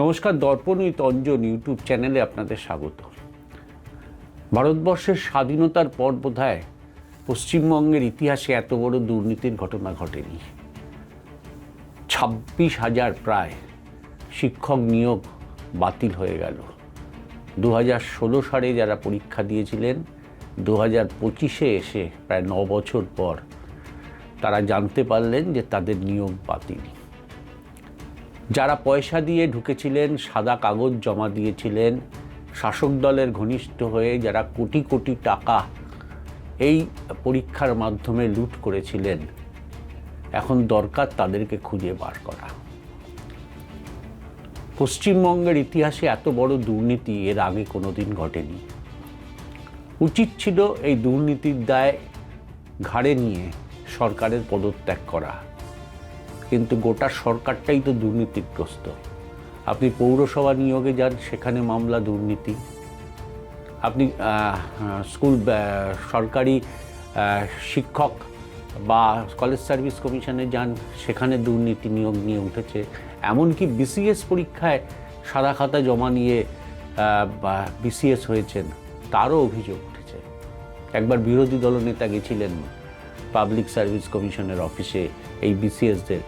নমস্কার, দর্পণ with Anjan YouTube চ্যানেলে আপনাদের স্বাগত। ভারতবর্ষের স্বাধীনতার পর বোধহয় পশ্চিমবঙ্গের ইতিহাসে এত বড় দুর্নীতির ঘটনা ঘটেনি। ছাব্বিশ হাজার প্রায় শিক্ষক নিয়োগ বাতিল হয়ে গেল। দু হাজার ষোলো সালে যারা পরীক্ষা দিয়েছিলেন দু হাজার পঁচিশে এসে প্রায় ন বছর পর তারা জানতে পারলেন যে তাদের নিয়োগ বাতিল। যারা পয়সা দিয়ে ঢুকেছিলেন, সাদা কাগজ জমা দিয়েছিলেন, শাসক দলের ঘনিষ্ঠ হয়ে যারা কোটি কোটি টাকা এই পরীক্ষার মাধ্যমে লুট করেছিলেন, এখন দরকার তাদেরকে খুঁজে বার করা। পশ্চিমবঙ্গের ইতিহাসে এত বড় দুর্নীতি এর আগে কোনোদিন ঘটেনি। উচিত ছিল এই দুর্নীতির দায় ঘাড়ে নিয়ে সরকারের পদত্যাগ করা। কিন্তু গোটা সরকারটাই তো দুর্নীতিগ্রস্ত। আপনি পৌরসভা নিয়োগে যান, সেখানে মামলা, দুর্নীতি। আপনি স্কুল সরকারি শিক্ষক বা কলেজ সার্ভিস কমিশনে যান, সেখানে দুর্নীতি নিয়োগ নিয়ে উঠেছে। এমনকি বিসিএস পরীক্ষায় সাদা খাতা জমা নিয়ে বিসিএস হয়েছেন, তারও অভিযোগ উঠেছে। একবার বিরোধী দলনেতা গেছিলেন পাবলিক সার্ভিস কমিশনের অফিসে, এই বিসিএসদের।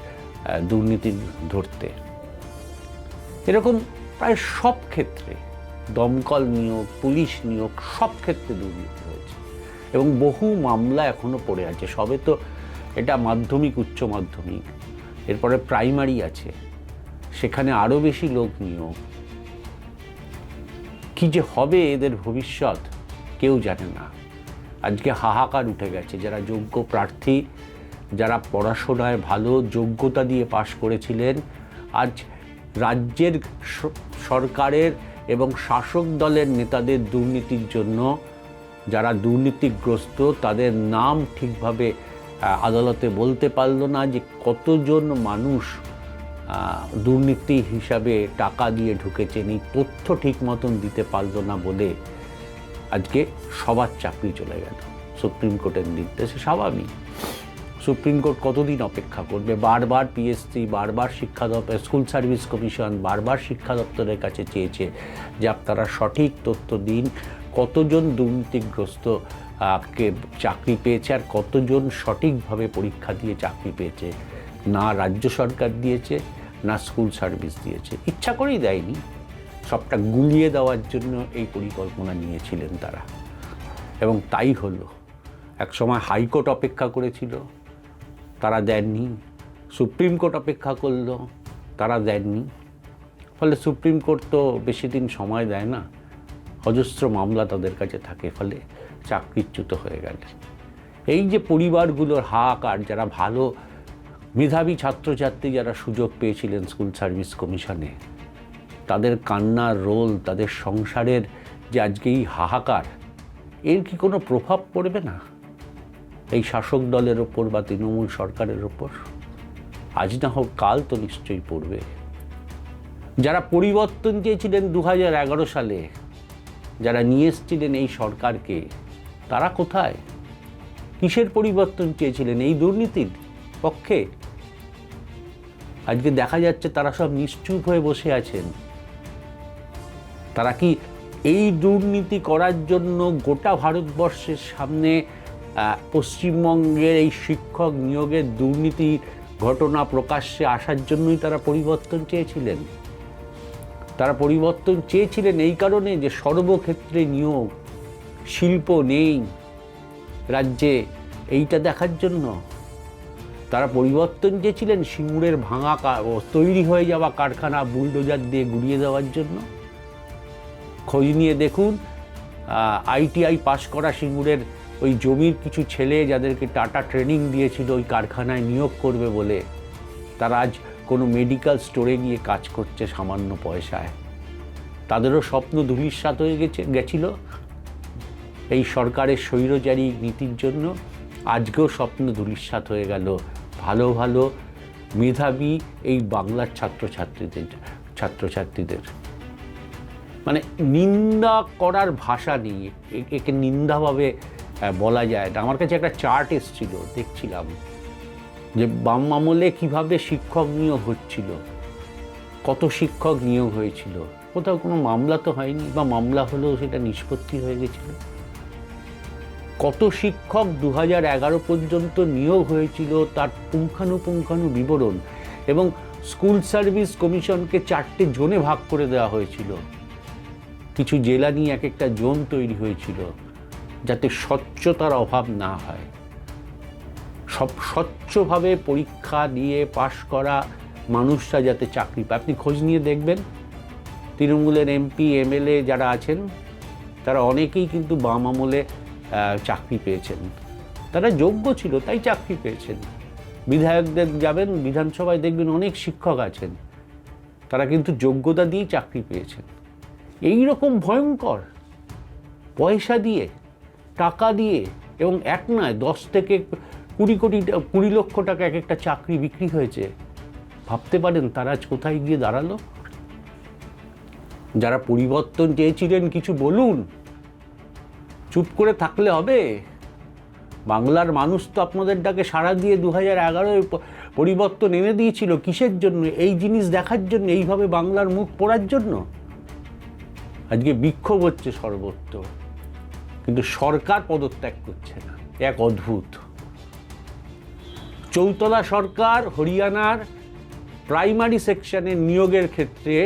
দুর্নীতি ধরতে। এরকম প্রায় সব ক্ষেত্রে দমকল নিয়োগ, পুলিশ নিয়োগ সব ক্ষেত্রে দুর্নীতি হয়েছে। এবং বহু মামলা এখনও পড়ে আছে। সবে তো এটা মাধ্যমিক, উচ্চ মাধ্যমিক, এরপরে প্রাইমারি আছে। সেখানে আরও বেশি লোক নিয়োগ। কি যে হবে এদের ভবিষ্যৎ, কেউ জানে না। আজকে হাহাকার উঠে গেছে। যারা যোগ্য প্রার্থী যারা পড়াশোনায় ভালো যোগ্যতা দিয়ে পাশ করেছিলেন, আজ রাজ্যের সরকারের এবং শাসক দলের নেতাদের দুর্নীতির জন্য যারা দুর্নীতিগ্রস্ত, তাদের নাম ঠিকভাবে আদালতে বলতে পারল না যে কতজন মানুষ দুর্নীতি হিসাবে টাকা দিয়ে ঢুকেছেন। এই তথ্য ঠিক মতন দিতে পারল না বলে আজকে সবার চাকরি চলে গেল। সুপ্রিম কোর্টের নির্দেশে স্বাভাবিক। সুপ্রিম কোর্ট কতদিন অপেক্ষা করবে? বারবার পিএসসি বারবার শিক্ষা দপ্তর, স্কুল সার্ভিস কমিশন বারবার শিক্ষা দপ্তরের কাছে চেয়েছে যে আপনারা সঠিক তথ্য দিন। কতজন দুর্নীতিগ্রস্ত কে চাকরি পেয়েছে আর কতজন সঠিকভাবে পরীক্ষা দিয়ে চাকরি পেয়েছে? না রাজ্য সরকার দিয়েছে, না স্কুল সার্ভিস দিয়েছে। ইচ্ছা করেই দেয়নি। সবটা গুলিয়ে দেওয়ার জন্য এই পরিকল্পনা নিয়েছিলেন তারা। এবং তাই হলো। একসময় হাইকোর্ট অপেক্ষা করেছিল। তারা দেননি। সুপ্রিম কোর্ট অপেক্ষা করল, তারা দেননি। ফলে সুপ্রিম কোর্ট তো বেশি দিন সময় দেয় না, অজস্র মামলা তাদের কাছে থাকে, ফলে চাকরিচ্যুত হয়ে গেলে। এই যে পরিবারগুলোর হাহাকার, যারা ভালো মেধাবী ছাত্রছাত্রী যারা সুযোগ পেয়েছিলেন স্কুল সার্ভিস কমিশনে, তাদের কান্নার রোল, তাদের সংসারের যে আজকে এই হাহাকার, এর কি কোনো প্রভাব পড়বে না? এই শাসক দলের ওপর বা তৃণমূল সরকারের ওপর। আজ না হোক কাল তো নিশ্চয়ই পড়বে। যারা পরিবর্তন চেয়েছিলেন দু সালে, যারা নিয়ে এসেছিলেন এই সরকারকে, তারা কোথায়? কিসের পরিবর্তন চেয়েছিলেন এই দুর্নীতির পক্ষে? আজকে দেখা যাচ্ছে তারা সব নিশ্চুপ হয়ে বসে আছেন। তারা কি এই দুর্নীতি করার জন্য গোটা ভারতবর্ষের সামনে পশ্চিমবঙ্গের এই শিক্ষক নিয়োগের দুর্নীতির ঘটনা প্রকাশ্যে আসার জন্যই তারা পরিবর্তন চেয়েছিলেন। তারা পরিবর্তন চেয়েছিলেন এই কারণে যে সর্বক্ষেত্রে নিয়োগ, শিল্প নেই রাজ্যে, এইটা দেখার জন্য। তারা পরিবর্তন চেয়েছিলেন সিঙ্গুরের ভাঙা তৈরি হয়ে যাওয়া কারখানা বুলডোজার দিয়ে গুড়িয়ে দেওয়ার জন্য। খোঁজ নিয়ে দেখুন আইটিআই পাশ করা সিঙ্গুরের ওই জমির কিছু ছেলে যাদেরকে টাটা ট্রেনিং দিয়েছিল ওই কারখানায় নিয়োগ করবে বলে, তারা আজ কোনো মেডিকেল স্টোরে গিয়ে কাজ করছে সামান্য পয়সায়। তাদেরও স্বপ্ন ধূলিসাৎ হয়ে গেছে, গেছিল। এই সরকারের স্বৈরচারী নীতির জন্য আজকেও স্বপ্ন ধূলিসাৎ হয়ে গেল। ভালো ভালো মেধাবী এই বাংলার ছাত্রছাত্রীদের ছাত্রছাত্রীদের। মানে নিন্দা করার ভাষা নেই। একে নিন্দাভাবে বলা যায় না আমার কাছে একটা চার্ট এসেছিল, দেখছিলাম, যে বাম আমলে কীভাবে শিক্ষক নিয়োগ হচ্ছিল, কত শিক্ষক নিয়োগ হয়েছিল। কোথাও কোনো মামলা তো হয়নি, বা মামলা হলেও সেটা নিষ্পত্তি হয়ে গেছিল। কত শিক্ষক দু এগারো পর্যন্ত নিয়োগ হয়েছিল, তার পুঙ্খানুপুঙ্খানু বিবরণ এবং স্কুল সার্ভিস কমিশনকে চারটে জোনে ভাগ করে দেওয়া হয়েছিল। কিছু জেলা নিয়ে এক একটা জোন তৈরি হয়েছিল। যাতে স্বচ্ছতার অভাব না হয়। সব স্বচ্ছভাবে পরীক্ষা দিয়ে পাশ করা মানুষরা যাতে চাকরি পায়। আপনি খোঁজ নিয়ে দেখবেন, তৃণমূলের এমপি, এমএলএ যারা আছেন, তারা অনেকেই কিন্তু বাম আমলে চাকরি পেয়েছেন। তারা যোগ্য ছিল, তাই চাকরি পেয়েছেন। বিধায়কদের যাবেন, বিধানসভায় দেখবেন অনেক শিক্ষক আছেন। তারা কিন্তু যোগ্যতা দিয়েই চাকরি পেয়েছেন। এই রকম ভয়ঙ্কর পয়সা দিয়ে টাকা দিয়ে এবং এক নয়, দশ থেকে কুড়ি কোটি, কুড়ি লক্ষ টাকা এক একটা চাকরি বিক্রি হয়েছে। ভাবতে পারেন তারা আজ কোথায় গিয়ে দাঁড়াল? যারা পরিবর্তন চেয়েছিলেন কিছু বলুন। চুপ করে থাকলে হবে। বাংলার মানুষ তো আপনাদের ডাকে সাড়া দিয়ে দু হাজার এগারোয় পরিবর্তন এনে দিয়েছিল। কিসের জন্য? এই জিনিস দেখার জন্য, এইভাবে বাংলার মুখ পড়ার জন্য? আজকে বিক্ষোভ হচ্ছে সর্বত্র। কিন্তু সরকার পদত্যাগ করছে না। এক অদ্ভুত। চৌতলা সরকার হরিয়ানার প্রাইমারি সেকশনের নিয়োগের ক্ষেত্রে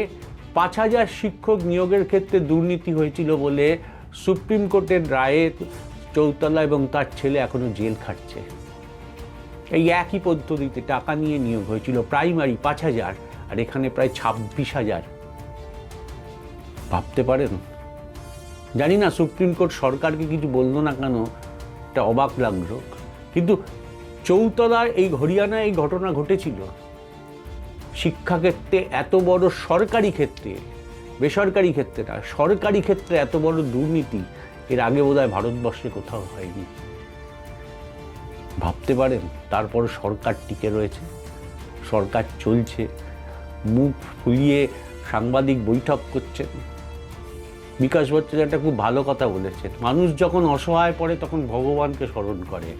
পাঁচ হাজার শিক্ষক নিয়োগের ক্ষেত্রে দুর্নীতি হয়েছিল বলে সুপ্রিম কোর্টের রায়ে চৌতলা এবং তার ছেলে এখনও জেল খাটছে। এই একই পদ্ধতিতে টাকা নিয়ে নিয়োগ হয়েছিল প্রাইমারি পাঁচ হাজার, আর এখানে প্রায় ছাব্বিশ হাজার। ভাবতে পারেন? জানি না, সুপ্রিম কোর্ট সরকারকে কিছু বলল না কেন? এটা অবাক লাগল। কিন্তু চৌতলার এই হরিয়ানায় এই ঘটনা ঘটেছিল। শিক্ষাক্ষেত্রে এত বড় সরকারি ক্ষেত্রে, বেসরকারি ক্ষেত্রে না, সরকারি ক্ষেত্রে এত বড় দুর্নীতি, এর আগে বোধহয় ভারতবর্ষে কোথাও হয়নি। ভাবতে পারেন, তারপর সরকার টিকে রয়েছে, সরকার চলছে, মুখ ফুলিয়ে সাংবাদিক বৈঠক করছেন। বিকাশ ভট্টাচার্য একটা খুব ভালো কথা বলেছেন। মানুষ যখন অসহায় পড়ে তখন ভগবানকে স্মরণ করে।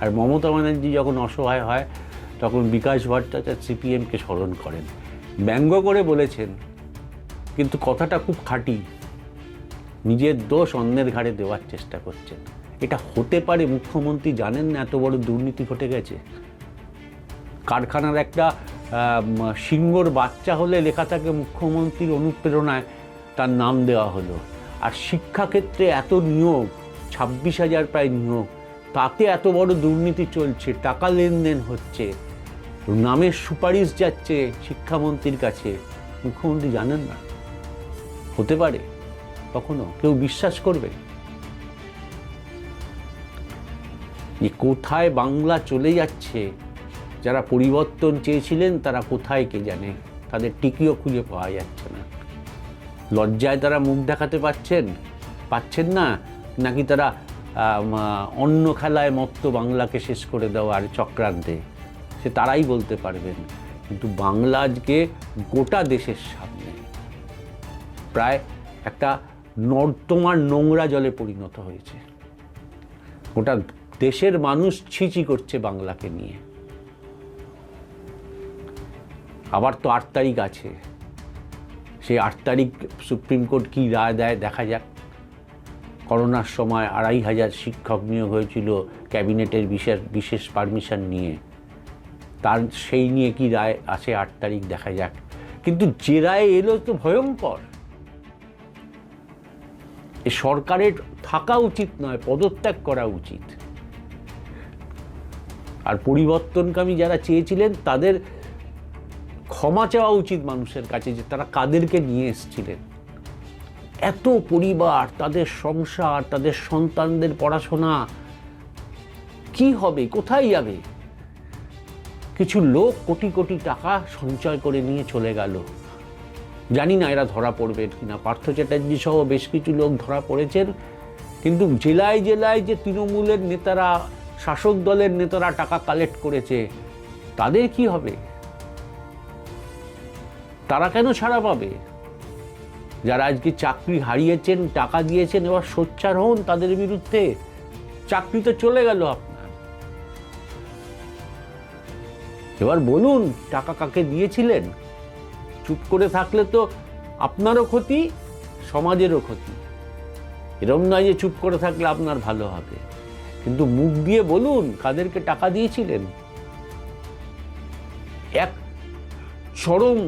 আর মমতা ব্যানার্জি যখন অসহায় হয়, তখন বিকাশ ভট্টাচার্য সিপিএমকে স্মরণ করেন। ব্যঙ্গ করে বলেছেন, কিন্তু কথাটা খুব খাঁটি। নিজের দোষ অন্যের ঘাড়ে দেওয়ার চেষ্টা করছেন। এটা হতে পারে মুখ্যমন্ত্রী জানেন না এত বড় দুর্নীতি ঘটে গেছে? কারখানার একটা সিংহর বাচ্চা হলে লেখা থাকে মুখ্যমন্ত্রীর অনুপ্রেরণায়। তার নাম দেওয়া হলো। আর শিক্ষাক্ষেত্রে এত নিয়োগ, ছাব্বিশ হাজার প্রায় নিয়োগ, তাতে এত বড় দুর্নীতি চলছে, টাকা লেনদেন হচ্ছে, নামের সুপারিশ যাচ্ছে শিক্ষামন্ত্রীর কাছে। মুখ্যমন্ত্রী জানেন না? হতে পারে, কখনো? কেউ বিশ্বাস করবে? যে কোথায় বাংলা চলে যাচ্ছে? যারা পরিবর্তন চেয়েছিলেন, তারা কোথায় কে জানে? তাদের টিকিও খুঁজে পাওয়া যাচ্ছে না। লজ্জায় তারা মুখ দেখাতে পাচ্ছেন পাচ্ছেন না? নাকি তারা অন্য খেলায় মত্ত বাংলাকে শেষ করে দেওয়ার চক্রান্তে? সে তারাই বলতে পারবেন। কিন্তু বাংলা আজকে গোটা দেশের সামনে। প্রায় একটা নর্দমার নোংরা জলে পরিণত হয়েছে। গোটা দেশের মানুষ ছিচি করছে বাংলাকে নিয়ে। আবার তো আট তারিখ আছে। সেই আট তারিখ সুপ্রিম কোর্ট কী রায় দেয় দেখা যাক। করোনার সময় আড়াই হাজার শিক্ষক নিয়োগ হয়েছিল ক্যাবিনেটের বিশেষ বিশেষ পারমিশন নিয়ে। তার, সেই নিয়ে কি রায় আছে আট তারিখ দেখা যাক। কিন্তু যে রায় এলো তো ভয়ঙ্কর। এ সরকারের থাকা উচিত নয়, পদত্যাগ করা উচিত। আর পরিবর্তনকামী যারা চেয়েছিলেন তাদের ক্ষমা চাওয়া উচিত মানুষের কাছে যে তারা কাদেরকে নিয়ে এসেছিলেন। এত পরিবার, তাদের সংসার, তাদের সন্তানদের পড়াশোনা, কি হবে, কোথায় যাবে? কিছু লোক কোটি কোটি টাকা সঞ্চয় করে নিয়ে চলে গেল। জানি না এরা ধরা পড়বেন কিনা, পার্থ চ্যাটার্জি সহ বেশ কিছু লোক ধরা পড়েছেন। কিন্তু জেলায় জেলায় যে তৃণমূলের নেতারা, শাসক দলের নেতারা টাকা কালেক্ট করেছে, তাদের কি হবে? তারা কেন ছাড়া পাবে? যারা আজকে চাকরি হারিয়েছেন, টাকা দিয়েছেন, এবার সোচ্চার হন তাদের বিরুদ্ধে, চাকরি তো চলে গেল আপনার। এবার বলুন, টাকা কাকে দিয়েছিলেন? চুপ করে থাকলে তো আপনারও ক্ষতি, সমাজেরও ক্ষতি। এরম নয় যে চুপ করে থাকলে আপনার ভালো হবে। কিন্তু মুখ দিয়ে বলুন, কাদেরকে টাকা দিয়েছিলেন? এক চরম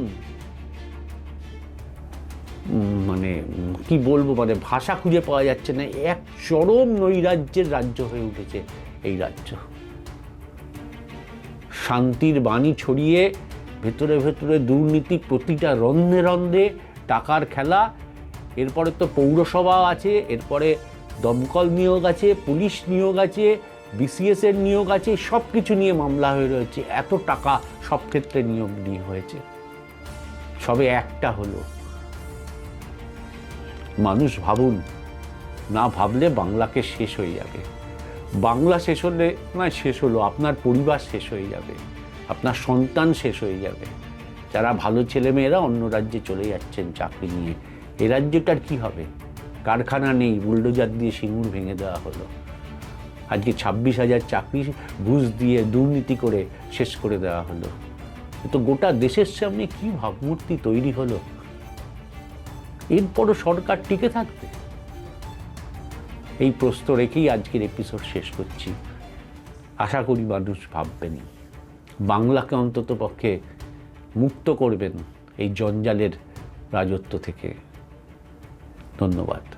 মানে কি বলব মানে ভাষা খুঁজে পাওয়া যাচ্ছে না। এক চরম নৈরাজ্যের রাজ্য হয়ে উঠেছে এই রাজ্য। শান্তির বাণী ছড়িয়ে ভেতরে ভেতরে দুর্নীতি প্রতিটা রন্ধে রন্ধে, টাকার খেলা, এরপরে তো পৌরসভা আছে, এরপরে দমকল নিয়োগ আছে, পুলিশ নিয়োগ আছে বিসিএস এর নিয়োগ আছে সব কিছু নিয়ে মামলা হয়ে রয়েছে। এত টাকা সব ক্ষেত্রে নিয়োগ নিয়ে হয়েছে। সবে একটা হলো। মানুষ ভাবুন, না ভাবলে বাংলাকে শেষ হয়ে যাবে। বাংলা শেষ হলে না শেষ হলো, আপনার পরিবার শেষ হয়ে যাবে, আপনার সন্তান শেষ হয়ে যাবে। যারা ভালো ছেলেমেয়েরা অন্য রাজ্যে চলে যাচ্ছেন চাকরি নিয়ে, এ রাজ্যটার কি হবে? কারখানা নেই, বুলডোজার দিয়ে সিঙ্গুর ভেঙে দেওয়া হলো। আজকে ছাব্বিশ হাজার চাকরি ঘুষ দিয়ে দুর্নীতি করে শেষ করে দেওয়া হলো। তো গোটা দেশের সামনে কি ভাবমূর্তি তৈরি হলো? এরপরও সরকার টিকে থাকবে? এই প্রশ্ন রেখেই আজকের এপিসোড শেষ করছি। আশা করি মানুষ ভাববেনি বাংলাকে অন্তত পক্ষে মুক্ত করবেন এই জঞ্জালের রাজত্ব থেকে। ধন্যবাদ।